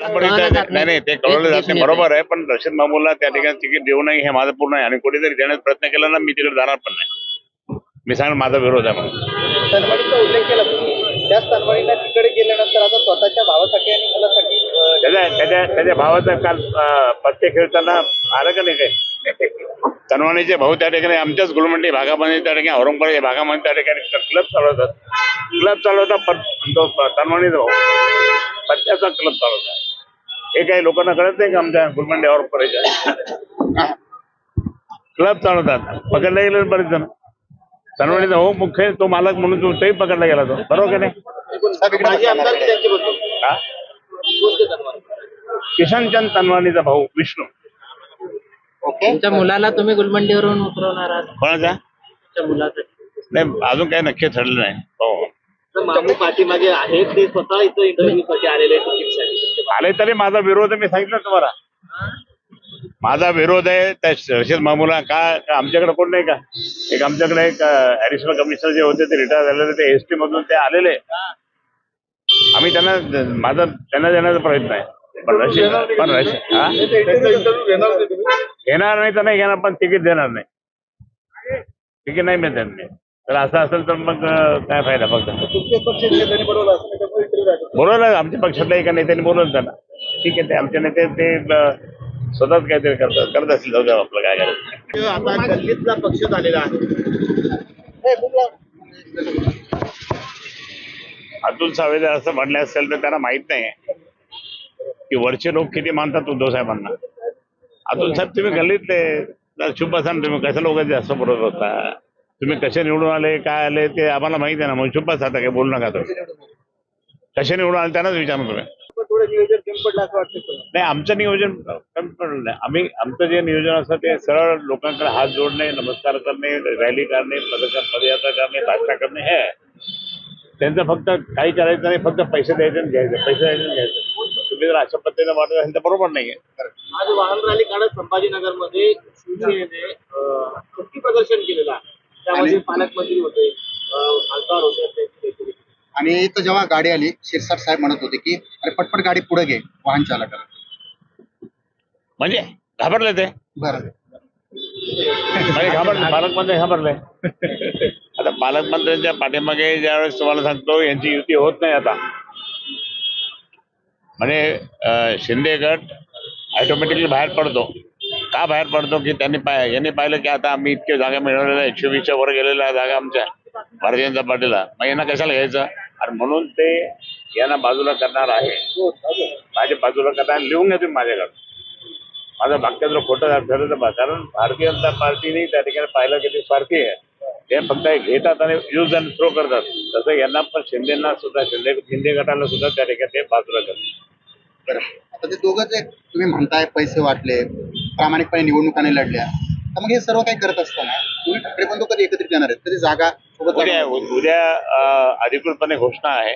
नाही नाही ते कळवलं जात नाही. बरोबर आहे पण रशीद मामूला त्या ठिकाणी तिकीट देऊ नये हे माझं पूर्ण आहे. आणि कोणीतरी देण्याचा प्रयत्न केला ना मी तिकडे जाणार पण नाही. मी सांग माझा विरोध आहे म्हणून. तनवाडीचा उल्लेख केला तुम्ही. त्याच तनवाडीला तिकडे गेल्यानंतर आता स्वतःच्या भावासाठी आणि मुलासाठी अं, त्याच्या त्याच्या त्याच्या भावाचा काल पत्ते खेळताना आलं का नाही काय तनवाणीचे भाऊ त्या ठिकाणी आमच्याच गुलमंडी भागामध्ये त्या ठिकाणी औरंगाबाद भागामध्ये त्या ठिकाणी क्लब चालवतात. क्लब चालवतात पण तो तनवाणीचा भाऊ. पत्त्याचा क्लब चालवतात. हे काही लोकांना कळत नाही का आमच्या गुलमंडी औरंगाबादच्या क्लब चालवतात. पकडला गेले बरेच जण. तनवाणीचा भाऊ मुख्य तो मालक म्हणून तो तोही पकडला गेला तो बरोबर का नाही? हा? किशनचंद तनवानीचा भाऊ विष्णू. ओके. तुमच्या मुलाला तुम्ही गुलमंडीवरून उतरवणार आहात? कोणाचा? मुलासाठी. नाही अजून काही नक्की ठरलं नाही. हो. मामू पाठीमागे आहेत ते स्वतः इथं इंटरव्ह्यू साठी आलेले आहेत तिकीटसाठी आले तरी माझा विरोध आहे मी सांगितलं तुम्हाला. माझा विरोध आहे त्या रशीद मामूला का आमच्याकडे कोण नाही का? एक आमच्याकडे एक ऍडिशनल कमिशनर जे होते ते रिटायर झालेले ते एस टी मधून ते आलेले. आम्ही त्यांना माझा त्यांना देण्याचा प्रयत्न आहे. पण रशीद पण रशीद हा? घेणार नाही तर नाही घेणार पण तिकीट देणार नाही. तिकीट नाही मिळत त्यांनी. तर असं असेल तर मग काय फायदा फक्त? बोलवलं आमच्या पक्षातल्या एका नेत्याने बोलवलं त्यांना ठीक आहे ते आमचे नेते ते स्वतःच काहीतरी करतात करत असतील जाऊ आपलं काय करायचं. आता गल्लीतला पक्ष झालेला आहे. अतुल सावे जर असं म्हणले असेल तर त्यांना माहीत नाही की वरचे लोक किती मानतात उद्धव साहेबांना. अतुल साहेब तुम्ही गल्लीतले बसा ना तुम्ही कसं लोक जास्त बोलत होता? तुम्ही कसे निवडून आले काय आले ते आम्हाला माहिती आहे ना. मग चुप आता काय बोलू नका तुम्ही. कसे निवडून आले त्यांनाच विचारा तुम्ही. नाही आमचं नियोजन कमी पडलं नाही. आम्ही आमचं जे नियोजन असतं ते सरळ लोकांकडे हात जोडणे नमस्कार करणे रॅली करणे पदयात्रा करणे भाषा करणे हे. त्यांचं फक्त काही करायचं नाही फक्त पैसे द्यायचे आणि घ्यायचे. पैसे द्यायचे आणि घ्यायचे. तुम्ही जर अशा पद्धतीने वाटत असेल तर बरोबर नाहीये. आज वाहन रॅली काढत संभाजीनगरमध्ये शिवसेनेने शक्ती प्रदर्शन केलेलं आहे. त्यामध्ये पालकमंत्री होते खासदार होते देखील. आणि इथं जेव्हा गाडी आली शिरसाट साहेब म्हणत होते की अरे पटपट गाडी पुढे घे वाहन चालकाला. म्हणजे घाबरले ते? बरं. म्हणजे घाबरले पालकमंत्री घाबरले? आता पालकमंत्र्यांच्या पाठीमागे ज्यावेळेस तुम्हाला सांगतो यांची युती होत नाही आता. म्हणजे अं, शिंदे गट ऑटोमॅटिकली बाहेर पडतो. का बाहेर पडतो की त्यांनी पाय यांनी पाहिलं की आता आम्ही इतके जागा मिळवलेल्या एकशे वीसच्या वर गेलेल्या जागा आमच्या भारतीय जनता पार्टीला. मग यांना कशाला घ्यायचं? आणि म्हणून ते यांना बाजूला करणार आहे. माझ्या बाजूला करणार लिहून घेतील तुम्ही माझ्याकडे माझं बाक्यातलं खोटं ठरलं कारण भारतीय जनता पार्टीने त्या ठिकाणी पाहिलं की ते स्वार्थी आहे. ते फक्त घेतात आणि यूज अँड थ्रो करतात. तसं यांना पण शिंदेना सुद्धा शिंदे शिंदे गटाला सुद्धा त्या ठिकाणी ते बाजूला करतात. बरं आता ते दोघंच तुम्ही म्हणताय पैसे वाटले. प्रामाणिकपणे निवडणुका नाही लढल्या. तर मग हे सर्व काही करत असताना तुम्ही ठाकरे बंधू कधी एकत्रित येणार आहेत. कधी जागा सोबत उद्या? उद्या अधिकृतपणे घोषणा आहे.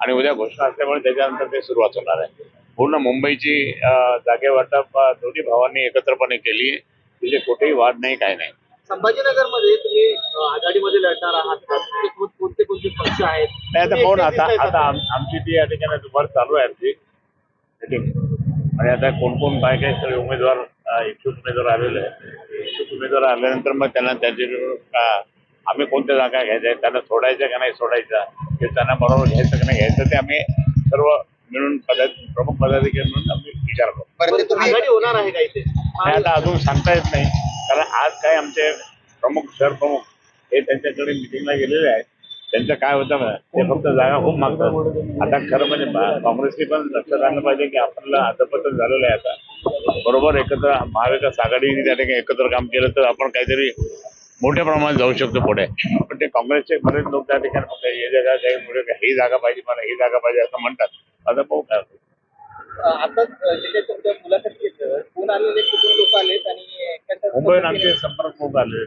आणि उद्या घोषणा असल्यामुळे त्याच्यानंतर ते सुरुवात होणार आहे. पूर्ण मुंबईची अं, जागेवाटप अं, दोन्ही भावांनी एकत्रपणे केली तिथे कुठेही वाद नाही काय नाही. संभाजीनगरमध्ये तुम्ही आघाडीमध्ये लढणार आहात. कोण- कोणते कोणते पक्ष आहेत? नाही आता एकटे आता आता आमची ती या ठिकाणी वर चालू आहे आमची. आणि आता कोण कोण काय काय सगळे उमेदवार इच्छुक उमेदवार आलेले इच्छुक उमेदवार आल्यानंतर मग त्यांना त्याचे आम्ही कोणत्या जागा घ्यायच्या त्यांना सोडायच्या का नाही सोडायच्या ते त्यांना बरोबर घ्यायचं का नाही घ्यायचं ते आम्ही सर्व मिळून पदार्थ प्रमुख पदाधिकारी म्हणून आम्ही विचार करू बरं ते पण तुम्ही आघाडी होणार आहे का इथे? नाही आता अजून सांगता येत नाही. कारण आज काय आमचे प्रमुख शहर प्रमुख हे त्यांच्याकडे मिटिंगला गेलेले आहेत. त्यांचं काय होतं ते फक्त जागा खूप मागतात. आता खरं म्हणजे काँग्रेसने पण लक्षात आणलं पाहिजे की आपल्याला अधपतन झालेलं आहे आता. बरोबर एकत्र महाविकास आघाडीने त्या ठिकाणी एकत्र काम केलं तर आपण काहीतरी मोठ्या प्रमाणात जाऊ शकतो पुढे. पण ते काँग्रेसचे बरेच लोक त्या ठिकाणी म्हणतात, ही जागा काही मुळे ही जागा पाहिजे मला ही जागा पाहिजे असं म्हणतात. आता पाहू काय आता तुमच्या मुलाखत घेतलं कोण आलेले कुठून लोक आलेत आणि कशा मुंबईहून पद्धतीने- आमचे संपर्क खूप आले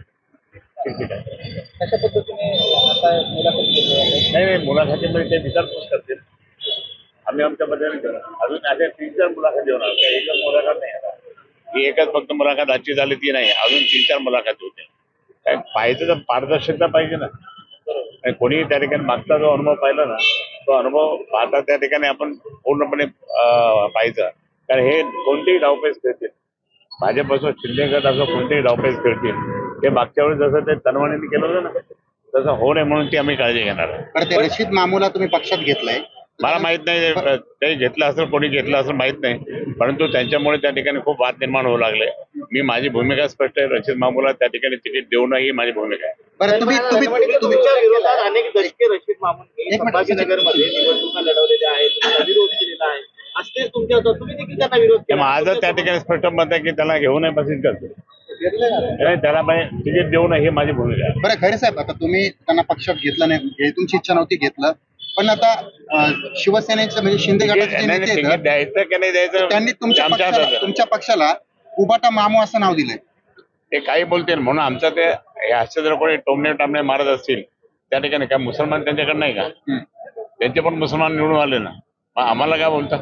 ठीक आहे. कशा पद्धतीने आता मुलाखत घेतलं नाही नाही मुलाखतीमध्ये ते विचारपूस करतील. आम्ही आमच्या पद्धतीने करू अजून अशा तीन चार मुलाखती होणार काही एकच मुलाखत नाही आता. ही एकच फक्त मुलाखत आजची झाली ती नाही. अजून तीन चार मुलाखती होते काय पाहिजे तर पारदर्शकता पाहिजे ना. आणि कोणी त्या ठिकाणी मागचा जो अनुभव पाहिला ना तो अनुभव पाहता त्या ठिकाणी आपण पूर्णपणे पाहायचं. कारण हे कोणतेही डावपेच खेळतील. भाजपपासून शिंदे गट असं कोणतेही डावपेच खेळतील. ते मागच्या वेळेस जसं ते तनवाणीने केलं होतं ना तसं होऊ नये म्हणून ती आम्ही काळजी घेणार बरं ते रशीद मामूला तुम्ही पक्षात घेतलंय. मला माहीत नाही ते- ते घेतलं असेल कोणी घेतलं असेल माहीत नाही. परंतु त्यांच्यामुळे त्या ठिकाणी खूप वाद निर्माण होऊ लागले. मी माझी भूमिका स्पष्ट आहे रशीद मामूला त्या ठिकाणी तिकीट देऊ नये ही माझी भूमिका आहे. बरं तुम्ही तुम्ही तुम्ही तुमच्या विरोधात अनेक दशके रशीद मामूनने एक मिनिट. संभाजीनगरमध्ये निवडणुका लढवलेल्या आहेत तुम्हाला विरोध केलेला आहे. असतेच तुमच्या हातात. तुम्ही देखील त्यांना विरोध ते केला. माझं त्या ठिकाणी स्पष्ट मत आहे की त्याला घेऊ नये पसंत करतो नाही, तिकीट देऊ नये ही माझी भूमिका आहे. बरं खैरे साहेब आता तुम्ही त्यांना पक्षात घेतलं नाही तुमची इच्छा नव्हती घेतलं. पण आता शिवसेनेचं म्हणजे शिंदे गटाचे जे नाही, नाही, नेते आहेत द्यायचं की नाही द्यायचं त्यांनी तुमच्या आमच्या हातात पक्षाला आहे. तुमच्या पक्षाला उबाटा मामू असं नाव दिलंय. ते काही बोलतील म्हणून आमचं ते हे असे जर कोणी टोमणे टामणे मारत असतील त्या ठिकाणी काय मुसलमान त्यांच्याकडे नाही का? हम्म. त्यांचे पण मुसलमान निवडून आले ना. मग आम्हाला काय बोलता?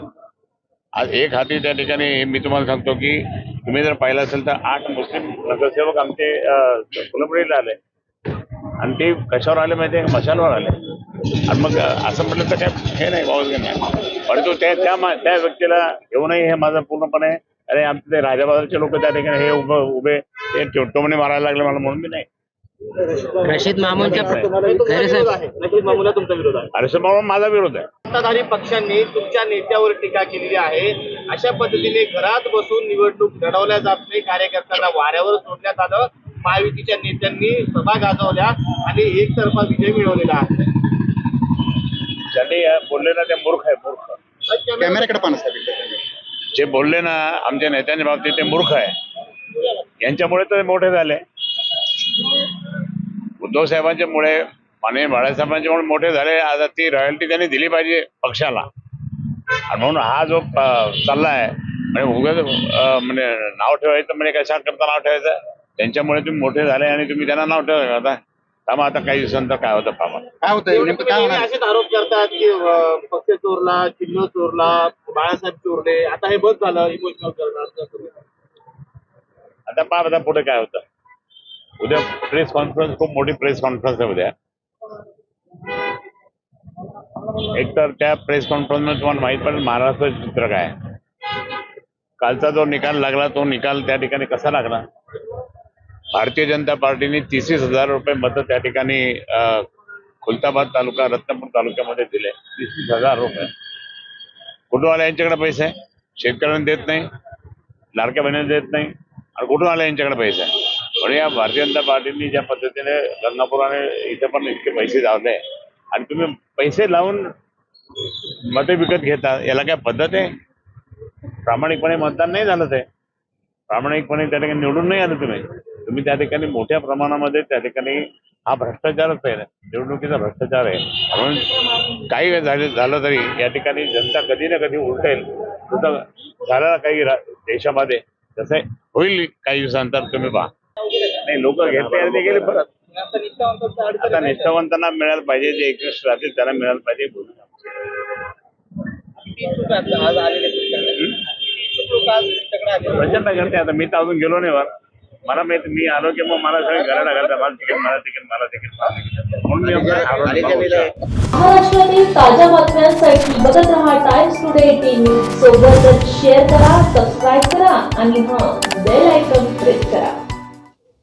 आज एक हाती त्या ठिकाणी मी तुम्हाला सांगतो की तुम्ही जर पाहिलं असेल तर आठ मुस्लिम नगरसेवक आमचे फुलंब्रीला आले. आणि ते कशावर आले माहिती आहे मशालवर आले. आणि मग असं म्हटलं तर काय हे नाही बाबा नाही. परंतु त्या त्या त्या व्यक्तीला घेऊ नये हे माझं पूर्णपणे अरे आमचे ते राजाबाजारचे लोक त्या ठिकाणी हे उभं उभे ते टोमणे मारायला लागले मला म्हणून मी नाही. रशीद मामूनच्या तुमचा विरोध आहे रशीद मामूनला तुमचा विरोध आहे. अरे म्हणून माझा विरोध आहे. सत्ताधारी पक्षांनी तुमच्या नेत्यावर टीका केलेली आहे. अशा पद्धतीने घरात बसून निवडणूक लढवल्या जात नाही. कार्यकर्त्यांना वाऱ्यावर सोडण्यात आलं. महायुतीच्या नेत्यांनी सभा गाजवल्या आणि एकतर्फा विजय मिळवलेला आहे. ज्यांनी बोलले ना ते मूर्ख आहे मूर्ख. कॅमेऱ्याकडे पाहा ना साहेब इकडे. जे बोलले ना आमच्या नेत्यांच्या बाबतीत ते मूर्ख आहे. यांच्यामुळे तर ते मोठे झाले. उद्धव साहेबांच्या मुळे माननीय बाळासाहेबांच्या मुळे मोठे झाले. आता ती रॉयल्टी त्यांनी दिली पाहिजे पक्षाला. आणि म्हणून हा जो चालला आहे म्हणजे उगाच म्हणजे नाव ठेवायचं म्हणजे कशा करता नाव ठेवायचं? त्यांच्यामुळे तुम्ही मोठे झाले आणि तुम्ही त्यांना नाव ठेवा आता थांबा आता काही दिवसांतर काय होतं पाहा. काय होणार? असेच आरोप करतात की पक्ष चोरला चिन्ह चोरला बाळासाहेब चोरले. आता हे बस झालं इमोशनल. आता पहा आता पुढे काय होतं. उद्या प्रेस कॉन्फरन्स खूप मोठी प्रेस कॉन्फरन्स आहे उद्या. एक तर त्या प्रेस कॉन्फरन्समध्ये तुम्हाला माहीत पडेल महाराष्ट्राचं चित्र काय कालचा जो निकाल लागला तो निकाल त्या ठिकाणी कसा लागला? भारतीय जनता पार्टीने तीस हजार रुपये मतं त्या ठिकाणी खुलताबाद तालुका रत्नापूर तालुक्यामध्ये दिले. तीस हजार रुपये. कुठून आले यांच्याकडे पैसे? शेतकऱ्यांना देत नाही लाडक्या बहिणीला देत नाही. आणि कुठून आले यांच्याकडे पैसे? म्हणून या भारतीय जनता पार्टीने ज्या पद्धतीने गंगापुराने इथे पण इतके पैसे लावले आणि तुम्ही पैसे लावून मते विकत घेता याला काय पद्धत आहे? प्रामाणिकपणे मतदान नाही झालं ते. प्रामाणिकपणे त्या ठिकाणी निवडून नाही आलं तुम्ही. तुम्ही त्या ठिकाणी मोठ्या प्रमाणामध्ये त्या ठिकाणी हा भ्रष्टाचारच आहे. निवडणुकीचा भ्रष्टाचार आहे. म्हणून काही झाले झालं तरी या ठिकाणी जनता कधी ना कधी उलटेल. तसं काही देशामध्ये तसं होईल काही दिवसानंतर तुम्ही पहा. नाही लोक घेतले आणि ते गेले परत. आता निष्ठावंतांना मिळायला पाहिजे जे एकनिष्ठ राहतील त्यांना मिळायला पाहिजे आले प्रचंड करते आता. मी तर अजून गेलो नाही वर. मला माहीत मी आलो की मग मला सगळे घराला घालता मला तिकीट मला तिकीट मला तिकीट मला तिकीट. म्हणून मी. महाराष्ट्रातील ताज्या बातम्यांसाठी बघत रहा टाइम्स टुडे न्यूज सोबतच शेअर करा सबस्क्राईब करा आणि हां बेल आयकॉन प्रेस करा.